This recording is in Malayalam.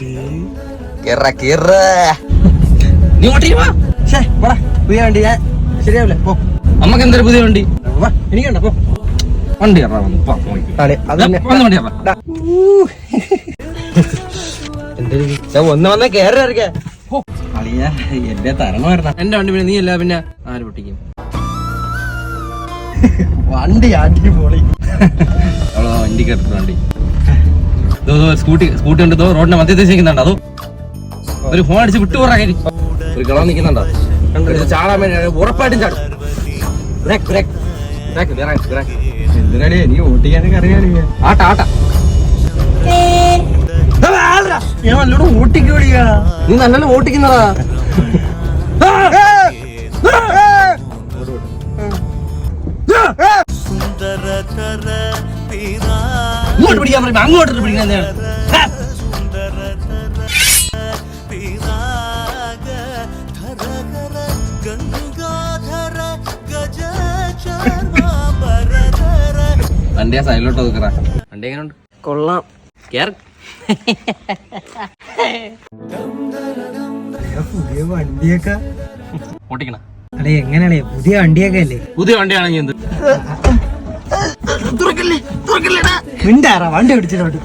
നീ ഓട്ടിക്കുവാ പോടാ. പുതിയ വണ്ടി ഞാൻ ശരിയാവില്ല. പോ. അമ്മയ്ക്ക് എന്തൊരു പുതിയ വണ്ടി? എനിക്കുണ്ടോ പോ. വണ്ടി ഒന്ന് വന്ന കേറി ഇറക്കിയ അളിയ എന്റെ തരണമായിരുന്ന എന്റെ വണ്ടി പിന്നെ നീ അല്ല പിന്നെ ആര് പൊട്ടിക്കും? വണ്ടി ആട്ടി പോളി. വണ്ടി കയറിട്ട് വണ്ടി. സ്കൂട്ടി സ്കൂട്ടി ഉണ്ട്? റോഡിന്റെ മധ്യത്തിൽ നിൽക്കുന്നുണ്ട് അതോ ഒരു ഫോൺ അടിച്ച് വിട്ടു പോറാ ഒരു കിളം നിൽക്കുന്നുണ്ടോ? കണ്ടോ? ചാടാൻ വേണ്ടി ഉറപ്പായിട്ടും ചാടും. നീ ഓട്ടിക്കാനൊക്കെ അറിയാടി ആട്ട ആട്ട. ഞാൻ നല്ലോണം ഓട്ടിക്കോടിയാ നീ നല്ലോണം ഓട്ടിക്കുന്നതാ ഇങ്ങോട്ട് പിടിക്കാൻ പറയുമ്പോ അങ്ങോട്ട് പിടിക്കാൻ എന്തിനാണ്? ഹാ. വണ്ടി ആ സൈഡിലോട്ട് ഒതുക്കറ വണ്ടി എങ്ങനെയുണ്ട് കൊള്ളാം. കേറ്. പുതിയ വണ്ടിയൊക്കെ. ഓട്ടിക്കണ. അടേ എങ്ങനെയാണേ? പുതിയ വണ്ടിയൊക്കെ അല്ലേ? പുതിയ വണ്ടിയാണെങ്കിൽ എന്ത്? മിണ്ടാറാ വണ്ടി പിടിച്ചിട്ടോട്ട്